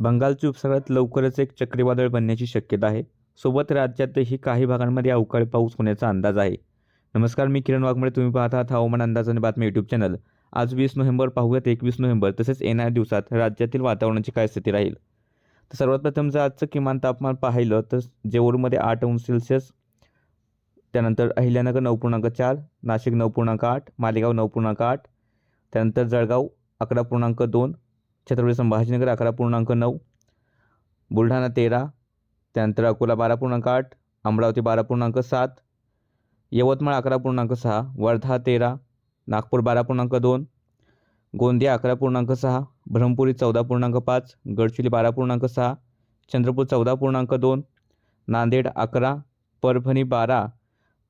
बंगालची उपसागरात लवकरच एक चक्रीवादळ बनण्याची शक्यता आहे. सोबत राज्यातही काही भागांमध्ये अवकाळी पाऊस होण्याचा अंदाज आहे. नमस्कार मी किरण वाघमळे तुम्ही पाहत आहात हवामान अंदाज आणि बातमी यूट्यूब चॅनल आज वीस नोव्हेंबर पाहूयात एकवीस नोव्हेंबर तसेच येणाऱ्या दिवसात राज्यातील वातावरणाची काय स्थिती राहील? तर सर्वात प्रथम जर आजचं किमान तापमान पाहिलं तर जेऊरमध्ये आठ अंश सेल्सिअस त्यानंतर अहिल्यानगर नऊ पूर्णांक चार नाशिक नऊ पूर्णांक आठ मालेगाव नऊ पूर्णांक आठ त्यानंतर जळगाव अकरा पूर्णांक दोन छत्रपती संभाजीनगर अकरा पूर्णांक नऊ बुलढाणा तेरा त्यानंतर अकोला बारा पूर्णांक आठ अमरावती बारा पूर्णांक सात यवतमाळ अकरा पूर्णांक सहा वर्धा तेरा नागपूर बारा पूर्णांक दोन गोंदिया अकरा पूर्णांक सहा ब्रह्मपुरी चौदा पूर्णांक पाच गडचिरोली बारा पूर्णांक सहा चंद्रपूर चौदा पूर्णांक दोन नांदेड अकरा परभणी बारा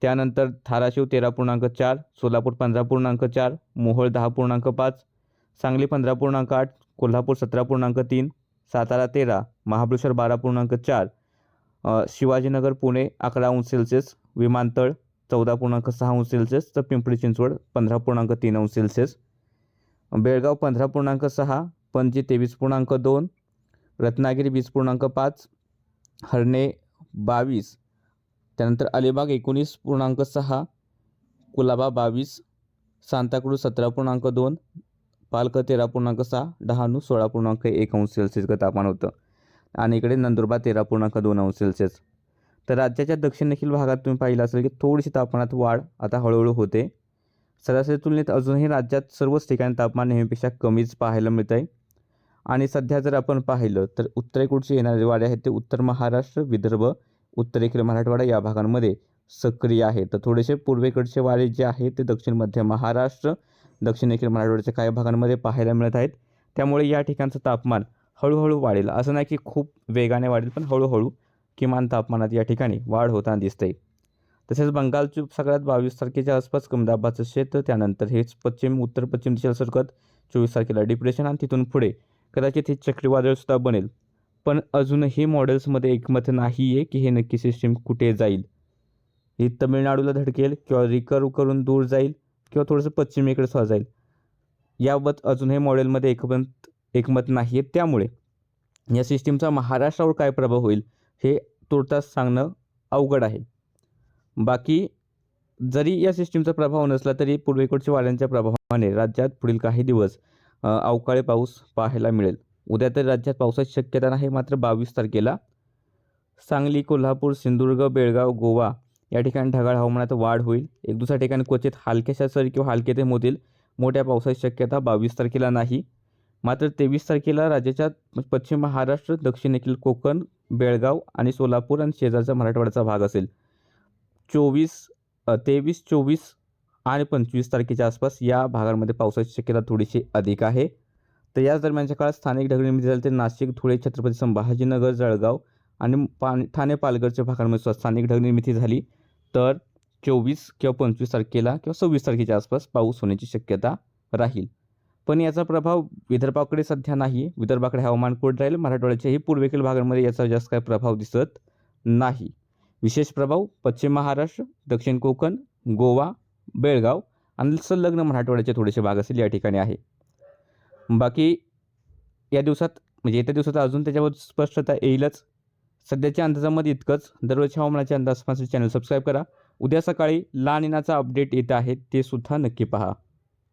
त्यानंतर धाराशिव तेरा पूर्णांक चार सोलापूर पंधरा पूर्णांक चार मोहोळ दहा पूर्णांक पाच सांगली पंधरा पूर्णांक आठ कोल्हापूर सतरा पूर्णांक तीन सातारा तेरा महाबळेश्वर बारा पूर्णांक चार शिवाजीनगर पुणे अकरा अंश सेल्सिअस विमानतळ चौदा पूर्णांक सहा अंश सेल्सिअस तर पिंपरी चिंचवड पंधरा पूर्णांक तीन अंश सेल्सिअस. बेळगाव पंधरा पूर्णांक सहा पणजी तेवीस पूर्णांक दोन रत्नागिरी वीस पूर्णांक पाच हरणे बावीस त्यानंतर अलिबाग एकोणीस पूर्णांक सहा कुलाबा बावीस सांताक्रूज सतरा पूर्णांक दोन पालक तेरा पूर्णांक सहा डहाणू सोळा पूर्णांक एक अंश सेल्सिअस तापमान होतं. आणि इकडे नंदुरबार तेरा पूर्णांक दोन अंश सेल्सिअस. तर राज्याच्या दक्षिणदेखील भागात तुम्ही पाहिलं असेल की थोडीशी तापमानात वाढ आता हळूहळू होते. सरासरी तुलनेत अजूनही राज्यात सर्वच ठिकाणी तापमान नेहमीपेक्षा कमीच पाहायला मिळत आहे आणि सध्या जर आपण पाहिलं तर उत्तरेकडचे येणारे वारे आहेत ते उत्तर महाराष्ट्र विदर्भ उत्तरेकडे मराठवाडा या भागांमध्ये सक्रिय आहे. तर थोडेसे पूर्वेकडचे वारे जे आहे ते दक्षिण मध्य महाराष्ट्र दक्षिणेकडील मराठवाड्याच्या काही भागांमध्ये पाहायला मिळत आहेत. त्यामुळे या ठिकाणचं तापमान हळूहळू वाढेल. असं नाही की खूप वेगाने वाढेल पण हळूहळू किमान तापमानात या ठिकाणी वाढ होताना दिसते. तसेच बंगालची उपसागरात बावीस तारखेच्या आसपास कमदाबाचं क्षेत्र त्यानंतर हेच पश्चिम उत्तर पश्चिम दिशेला सरकत चोवीस तारखेला डिप्रेशन आणि तिथून पुढे कदाचित हे चक्रीवादळसुद्धा बनेल. पण अजूनही मॉडेल्समध्ये एकमत नाही आहे की हे नक्की सिस्टीम कुठे जाईल. ही तमिळनाडूला धडकेल किंवा रिकर्व करून दूर जाईल. किंवा थोडंसं पश्चिमेकडे सुद्धा जाईल. याबाबत अजूनही मॉडेलमध्ये एकमत एकमत नाही आहे त्यामुळे या सिस्टीमचा महाराष्ट्रावर काय प्रभाव होईल हे तुर्तास सांगणं अवघड आहे. बाकी जरी या सिस्टीमचा प्रभाव नसला तरी पूर्वेकडच्या वाऱ्यांच्या प्रभावाने राज्यात पुढील काही दिवस अवकाळी पाऊस पाहायला मिळेल. उद्या तर राज्यात पावसाची शक्यता नाही मात्र बावीस तारखेला सांगली कोल्हापूर सिंधुदुर्ग बेळगाव गोवा या ठिकाणी ढगाळ हवामानात वाढ होईल. एक दुसऱ्या ठिकाणी क्वचित हलक्याशा सरी किंवा हलके ते मोतील. मोठ्या पावसाची शक्यता बावीस तारखेला नाही. मात्र तेवीस तारखेला राज्याच्या पश्चिम महाराष्ट्र दक्षिणेकडील कोकण बेळगाव आणि सोलापूर आणि शेजारचा मराठवाड्याचा भाग असेल. चोवीस तेवीस चोवीस आणि पंचवीस तारखेच्या आसपास या भागांमध्ये पावसाची शक्यता थोडीशी अधिक आहे. तर याच दरम्यानच्या काळात स्थानिक ढगनिर्मिती झाली तर नाशिक धुळे छत्रपती संभाजीनगर जळगाव आणि पा ठाणे पालघरच्या भागांमध्ये स्थानिक स्थानिक ढगनिर्मिती झाली. तर चोवीस किंवा पंचवीस तारखेला किंवा सव्वीस तारखेच्या आसपास पाऊस होण्याची शक्यता राहील. पण याचा प्रभाव विदर्भाकडे सध्या नाही. विदर्भाकडे हवामान कोरडं राहील. मराठवाड्याच्याही पूर्वेकडील भागांमध्ये याचा जास्त काही प्रभाव दिसत नाही. विशेष प्रभाव पश्चिम महाराष्ट्र दक्षिण कोकण गोवा बेळगाव आणि संलग्न मराठवाड्याचे थोडेसे भाग असेल या ठिकाणी आहे. बाकी या दिवसात म्हणजे येत्या दिवसात अजून त्याच्यावर स्पष्टता येईलच. सध्याच्या अंदाजामध्ये इतकंच. दररोजच्या हवामानाचे अंदाज चॅनल सबस्क्राईब करा. उद्या सकाळी लहान निनाचा अपडेट येत आहे ते सुद्धा नक्की पहा.